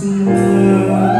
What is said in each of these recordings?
smile.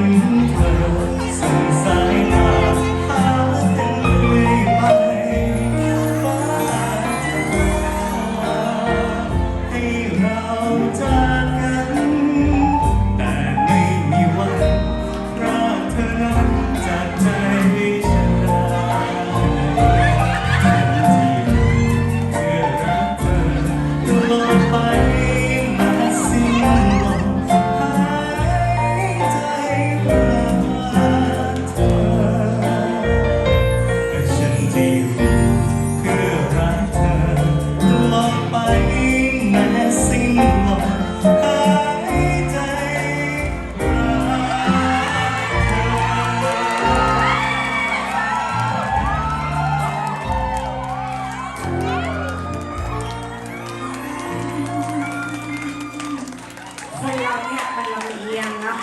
เนี่ยมันลำเอียงเนาะ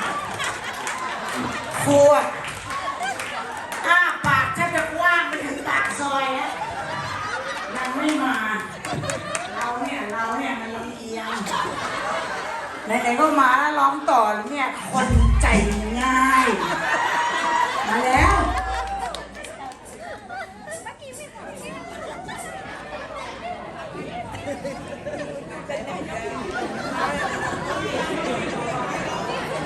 ครูอะอ้าปากแทบจะกว้างไปถึงปากซอยนะยังไม่มา เราเนี่ยเราเนี่ยมันลำเอียงไหนๆก็มาแล้วร้องต่อเนี่ยคนใจง่าย